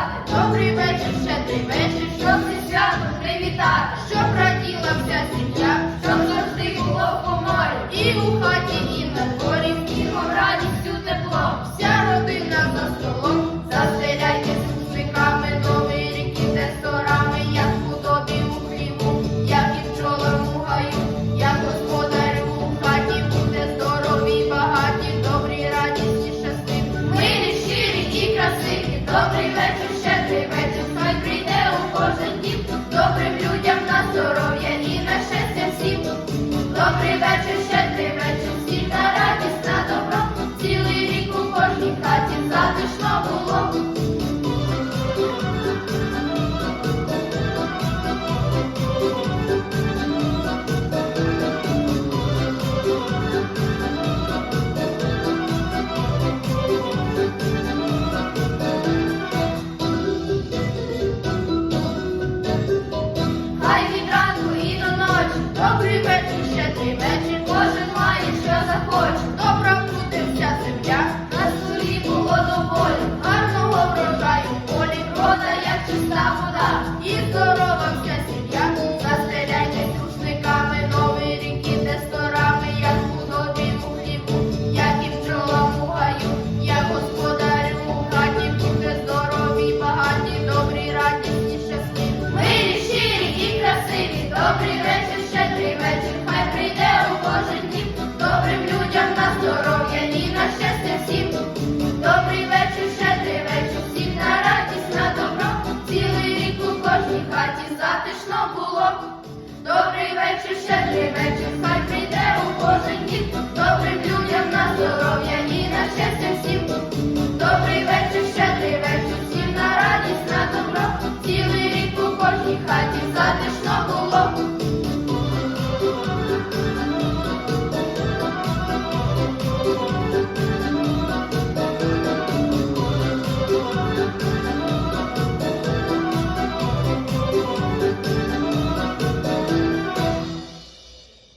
сказати, добрий вечір, щедрий вечір, щоб зі святом привітати, щоб раділа вся сім'я, щоб завжди було в поморі і у хаті. Красиві, добрий чиста вода, і здорова вся сім'я, рушниками, новий рік іде сторами, як у добі хлібу, як і пчолам у гаю, я господарю хаті, здорові, багаті, добрі, радісні, щасливі. Милі, щирі і красиві, добрі вечір, Добрий вечір, щедрий вечір, хай прийде у кожен дід.